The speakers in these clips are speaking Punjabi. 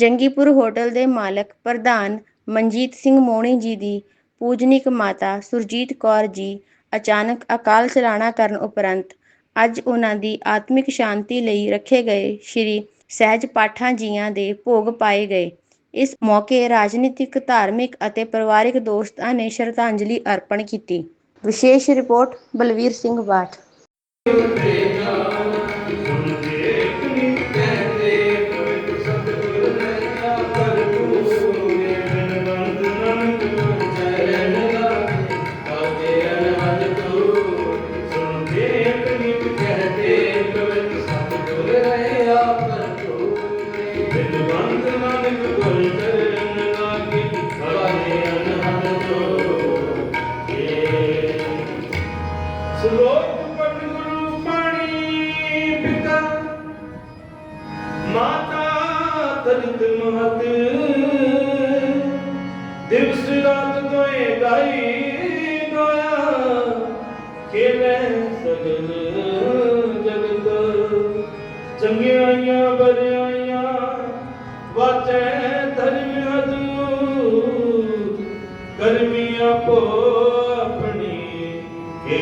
ਜੰਗੀਪੁਰ ਹੋਟਲ ਦੇ ਮਾਲਕ ਪ੍ਰਧਾਨ ਮਨਜੀਤ ਸਿੰਘ ਮੋਣੀ ਜੀ ਦੀ ਪੂਜਨੀਕ ਮਾਤਾ ਸੁਰਜੀਤ ਕੌਰ ਜੀ ਅਚਾਨਕ ਅਕਾਲ ਚਲਾਣਾ ਕਰਨ ਉਪਰੰਤ ਅੱਜ ਉਹਨਾਂ ਦੀ ਆਤਮਿਕ ਸ਼ਾਂਤੀ ਲਈ ਰੱਖੇ ਗਏ ਸ੍ਰੀ ਸਹਿਜ ਪਾਠਾਂ ਜੀਆਂ ਦੇ ਭੋਗ ਪਾਏ ਗਏ। ਇਸ ਮੌਕੇ ਰਾਜਨੀਤਿਕ, ਧਾਰਮਿਕ ਅਤੇ ਪਰਿਵਾਰਿਕ ਦੋਸਤਾਂ ਨੇ ਸ਼ਰਧਾਂਜਲੀ ਅਰਪਣ ਕੀਤੀ। ਵਿਸ਼ੇਸ਼ ਰਿਪੋਰਟ ਬਲਵੀਰ ਸਿੰਘ ਬਾਠ। ਸਲੋਕ ਪਟ ਗੁਰੂ ਪਾਣੀ ਪਿਤਾ। ਮਾਤਾ ਤਰਿਤ ਮਹਤ। ਦਿਵਸ ਰਾਤ ਦੋਏ ਗਾਈ ਗੋਇਆ। ਖੇਲੇ ਸਗਲ ਜਗਤ। ਚੰਗਿਆਈਆਂ ਬਰਿਆਈਆਂ ਵਾਚੈ ਧਰਮ ਹਦੂਰ ਕਰਮੀ ਆਪੋ ਆਪਣੀ ਕੇ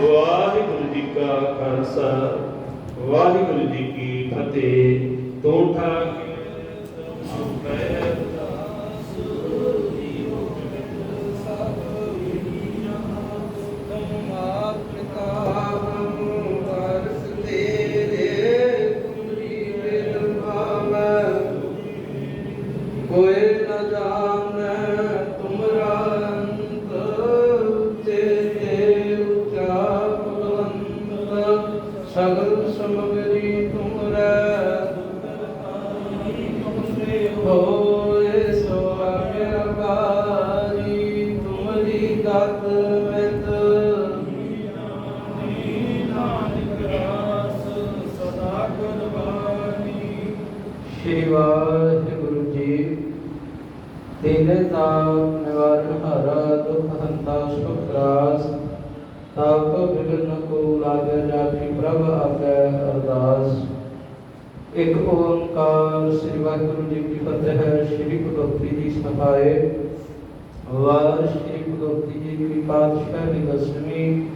ਵਾਹਿਗੁਰੂ ਜੀ ਕਾ ਖਾਲਸਾ ਵਾਹਿਗੁਰੂ ਜੀ ਕੀ ਫਤਿਹ। ਤੋਂ ਠਾਕ ਕੋਏ ਨ ਤੇਰੇ ਨਾਮ ਨਿਵਾਰਨ ਹਾਰਾ ਦੁਖ ਹੰਤਾ ਸੁਖ ਰਾਸ। ਤਾਪ ਵਿਗਨ ਕੋ ਲਾਗੇ ਜਾਪੀ ਪ੍ਰਭ ਆਗੇ ਅਰਦਾਸ। ਇੱਕ ਓੰਕਾਰ ਸ੍ਰੀ ਵਾਹਿਗੁਰੂ ਜੀ ਕੀ ਫਤਿਹ, ਸ੍ਰੀ ਗੁਰਗੋਬਿੰਦ ਜੀ ਸਹਾਏ। ਵਾਰ ਸ੍ਰੀ ਗੁਰਗੋਬਿੰਦ ਜੀ ਕੀ ਪਾਤਸ਼ਾਹੀ ਦਸਵੀਂ।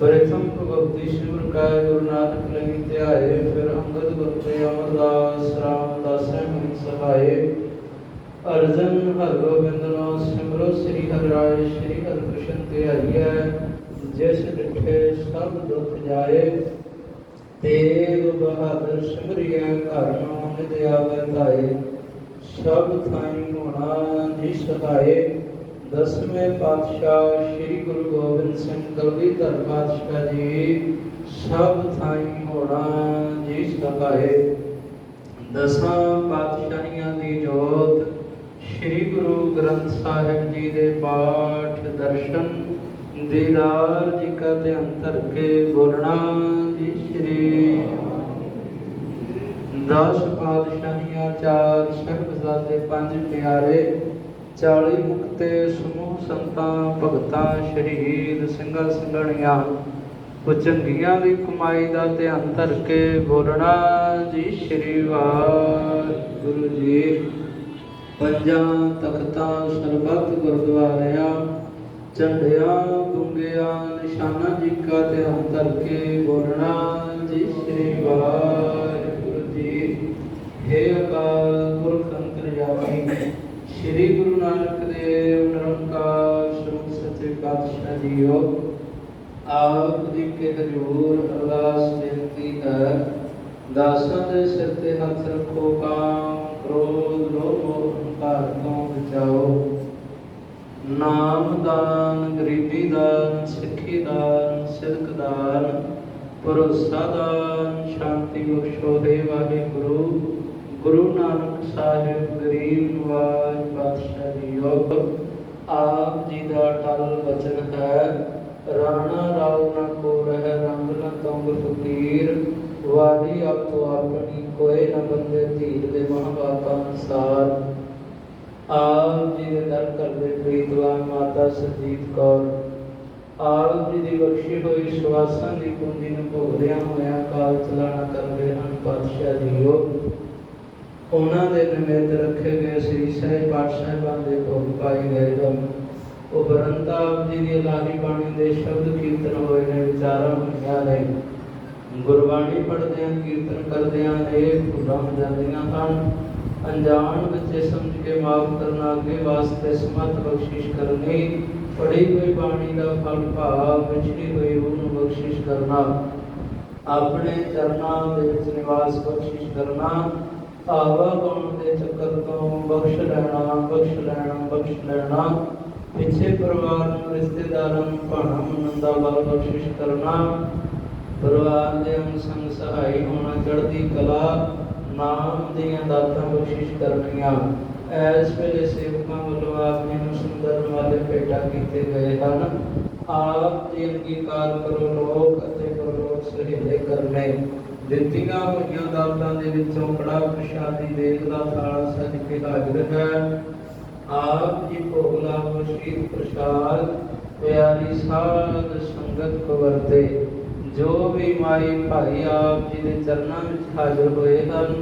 ਪ੍ਰਥਮ ਭਗਵਤੀ ਸਿਮਰ ਕਾ ਗੁਰੂ ਨਾਨਕ ਲਈ ਧਿਆਏ, ਫਿਰ ਅੰਗਦ ਗੁਰ ਤੇ ਅਮਰਦਾਸ, ਰਾਮਦਾਸ ਮਨ ਸਹਾਏ। ਅਰਜਨ ਹਰ ਗੋਬਿੰਦ ਨਾਮ ਸਿਮਰੋ ਸ੍ਰੀ ਹਰਿ ਰਾਏ ਸ੍ਰੀ ਹਰਿ ਕ੍ਰਿਸ਼ਨ ਤੇ ਆਈਐ ਜਿਸ ਡਿਠੇ ਸਭ ਦੁਖ ਜਾਏ, ਤੇਗ ਬਹਾਦਰ ਸਿਮਰਿਆ ਘਰ ਨਾਮ ਨਿਤ ਆਵੇ ਧਾਏ, ਸਭ ਥਾਈ ਹੋਣਾ ਜੀ ਸਹਾਏ ਦਸਵੇਂ ਪਾਤਸ਼ਾਹ ਸ੍ਰੀ ਗੁਰੂ ਗੋਬਿੰਦ ਸਿੰਘ ਕਲਗੀਧਰ ਪਾਤਸ਼ਾਹ ਜੀ, ਸਭ ਥਾਈ ਹੋਣਾ ਜੀ ਸਹਾਏ ਦਸਾਂ ਪਾਤਸ਼ਾਹੀਆਂ ਦੀ ਜੋਤ ਸ੍ਰੀ ਗੁਰੂ ਗ੍ਰੰਥ ਸਾਹਿਬ ਜੀ ਦੇ ਪਾਠ ਦਰਸ਼ਨ ਦੀਦਾਰ ਜੀ ਕਾ ਧਿਆਨ ਧਰ ਕੇ ਬੋਲਣਾ ਜੀ ਸ੍ਰੀ ਦਸ ਪਾਤਸ਼ਾਹੀਆਂ ਚਾਰ ਸ਼ਬਦਾਦੇ ਪੰਜ ਪਿਆਰੇ 40 ਮੁਕਤੇ ਸਮੂਹ ਸੰਤਾਂ, ਭਗਤਾਂ, ਸ਼ਹੀਦ ਸਿੰਘਾਂ ਸਿੰਘਣੀਆਂ ਚੰਗੀਆਂ ਦੀ ਕਮਾਈ ਦਾ ਧਿਆਨ ਧਰ ਕੇ ਬੋਲਣਾ ਜੀ ਸ੍ਰੀ ਵਾਹਿਗੁਰੂ ਜੀ। ਪੰਜਾਂ ਤਖਤਾਂ ਸਰਬੱਤ ਗੁਰਦੁਆਰਿਆਂ, ਝੰਡਿਆਂ, ਗੁੰਗਿਆਂ, ਨਿਸ਼ਾਨਾ ਜੀ ਕਾ ਧਿਆਨ ਧਰ ਬੋਲਣਾ ਜੀ ਸ੍ਰੀ ਵਾਹਿਗੁਰੂ ਜੀ। ਹੈ ਅਕਾਲ ਪੁਰਖ ਅੰਤਰਯਾਮੀ ਸ੍ਰੀ ਗੁਰੂ ਨਾਨਕ ਦੇਵ ਨਿਰੰਕਾਰ ਸਰਬ ਸੱਚੇ ਪਾਤਸ਼ਾਹ ਜੀਓ। ਆਪ ਜੀ ਕੇ ਹਜ਼ੂਰ ਅਰਦਾਸ ਬੇਨਤੀ ਹੈ, ਦਾਸਾਂ ਦੇ ਸਿਰ ਤੇ ਹੱਥ ਰੱਖੋ ਕਾਮ ਕ੍ਰੋਧ ਲੋਭ ਹੰਕਾਰ ਤੋਂ ਬਚਾਓ। ਨਾਮ ਦਾਨ, ਗਰੀਬੀ ਦਾਨ, ਸਿੱਖੀ ਦਾਨ, ਸਿਦਕ ਦਾਨ, ਭਰੋਸਾ ਦਾਨ, ਸ਼ਾਂਤੀ ਬਖਸ਼ੋ ਦੇ ਵਾਹਿਗੁਰੂ। ਗੁਰੂ ਨਾਨਕ ਸਾਹਿਬ, ਗਰੀਬ ਨਿਵਾਜ ਪਾਤਸ਼ਾਹ ਜੀ ਯੋਗ, ਆਪ ਜੀ ਦਾ ਟਲ ਵਚਨ ਹੈ, ਰਾਣਾ ਰਾਉ ਨਾ ਕੋ ਰਹਿ, ਰੰਗ ਨ ਤੰਗ ਫਕੀਰ ਵਾਦੀ ਆਪੋ ਆਪਣੀ ਕੋਈ ਨਾ ਬੰਦੇ ਧੀਰ ਦੇ ਮਹਾਬਾਤਾਂ ਅਨਸਾਰ ਆਪ ਜੀ ਦੇ ਦਰ ਕਰਦੇ ਪ੍ਰੀਤਵਾਨ ਮਾਤਾ ਸਰਜੀਤ ਕੌਰ, ਆਪ ਜੀ ਦੀ ਬਖਸ਼ੀ ਹੋਈ ਸ਼ਵਾਸਾਂ ਦੀ ਪੂੰਜੀ ਨੂੰ ਭੋਗਦਿਆਂ ਹੋਇਆਂ ਕਾਲ ਚਲਾਣਾ ਕਰਦੇ ਹਨ ਪਾਤਸ਼ਾਹ ਜੀਓ ਉਹਨਾਂ ਦੇ ਨਿਮਿਤ ਰੱਖੇ ਗਏ ਸ੍ਰੀ ਸਹਿਜ ਪਾਠ ਦੇ ਭੋਗ ਪਾਏ ਗਏ ਹਨ ਉਪਰੰਤ ਆਪ ਜੀ ਦੀ ਇਲਾਹੀ ਬਾਣੀ ਦੇ ਸ਼ਬਦ ਕੀਰਤਨ ਹੋਏ ਨੇ, ਵਿਚਾਰਾਂ ਹੋਈਆਂ ਨੇ। ਗੁਰਬਾਣੀ ਪੜ੍ਹਦਿਆਂ ਕੀਰਤਨ ਕਰਦਿਆਂ ਇਹ ਭੁੱਲਾਂ ਜਾਂਦੀਆਂ ਹਨ। ਅਣਜਾਣ ਬੱਚੇ ਸਮਝ ਕੇ ਮਾਫ ਕਰਨਾ ਅੱਗੇ ਵਾਸਤੇ ਸਮਤ ਬਖਸ਼ਿਸ਼ ਕਰਨੀ ਪੜੀ ਹੋਈ ਬਾਣੀ ਦਾ ਫਲ ਭਾਵ ਵਿਚੜੀ ਹੋਈ ਉਹਨੂੰ ਬਖਸ਼ਿਸ਼ ਕਰਨਾ, ਆਪਣੇ ਚਰਨਾਂ ਵਿੱਚ ਨਿਵਾਸ ਬਖਸ਼ਿਸ਼ ਕਰਨਾ ਆਵਾ ਗਾਉਣ ਦੇ ਚੱਕਰ ਤੋਂ ਬਖਸ਼ ਲੈਣਾ ਬਖਸ਼ ਲੈਣਾ ਬਖਸ਼ ਲੈਣਾ, ਪਿੱਛੇ ਪਰਿਵਾਰ ਨੂੰ ਰਿਸ਼ਤੇਦਾਰਾਂ ਨੂੰ ਭਾਣਾ ਮੰਨਣ ਬਲ ਬਖਸ਼ਿਸ਼ ਕਰਨਾ, ਪਰਿਵਾਰ ਦੇ ਅੰਗ ਸੰਗ ਸਹਾਈ ਹੋਣਾ, ਚੜ੍ਹਦੀ ਕਲਾ ਨਾਮ ਦੀਆਂ ਦਾਤਾਂ ਬਖਸ਼ਿਸ਼ ਕਰਨੀਆਂ। ਐਸ ਵੇਲੇ ਸੇਵਕਾਂ ਵੱਲੋਂ ਆਪ ਜੀ ਨੂੰ ਸੁੰਦਰ ਵਾਲੇ ਭੇਟਾ ਕੀਤੇ ਗਏ ਹਨ। ਆਪ ਜੀ ਅੰਗੀਕਾਰ ਕਰੋ ਲੋਕ ਅਤੇ ਪਰਲੋਕ ਸਹਿਲੇ ਕਰਨੇ। ਦਿੱਤੀਆਂ ਹੋਈਆਂ ਦਾਤਾਂ ਦੇ ਵਿੱਚੋਂ ਕੜਾ ਪ੍ਰਸ਼ਾਦੀ ਦੇਗ ਦਾ ਥਾਲ ਸਜ ਕੇ ਹਾਜ਼ਰ ਹੈ। ਆਪ ਜੀ ਭੋਗ ਲਾਵੋ ਸ਼ੀਰ ਪ੍ਰਸ਼ਾਦ, ਪਿਆਰੀ ਸਾਧ ਸੰਗਤ ਕੋ ਵਰਤੇ ਜੋ ਵੀ ਮਾਈ ਭਾਈ ਆਪ ਜੀ ਦੇ ਚਰਨਾਂ ਵਿੱਚ ਹਾਜ਼ਰ ਹੋਏ ਹਨ,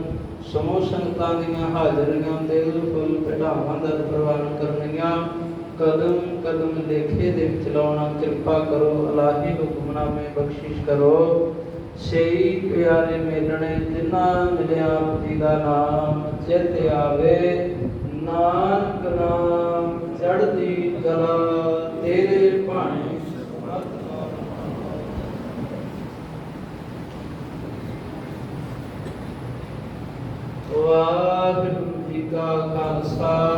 ਸਮੂਹ ਸੰਗਤਾਂ ਦੀਆਂ ਹਾਜ਼ਰੀਆਂ ਤੇ ਫੁੱਲ ਪਟਾਵਾਂ ਦਾ ਪ੍ਰਵਾਨ ਕਰਨੀਆਂ ਕਦਮ ਕਦਮ ਲੇਖੇ ਦੇ ਵਿੱਚ ਲਾਉਣਾ ਕਿਰਪਾ ਕਰੋ, ਅਲਾਹੀ ਹੁਕਮਨਾਮੇ ਬਖਸ਼ਿਸ਼ ਕਰੋ। ਸਹੀ ਪਿਆਰੇ ਮੇਲਣੇ, ਜਿਨ੍ਹਾਂ ਮਿਲਿਆ ਆਪ ਜੀ ਦਾ ਨਾਮ ਚਿਤ ਆਵੇ ਨਾਨਕ ਨਾਮ ਚੜ੍ਹਦੀ ਕਲਾ ਤੇਰੇ ਭਾਣੇ ਸਤਿਨਾਮ ਵਾਹਿਗੁਰੂ ਜੀ ਕਾ ਖਾਲਸਾ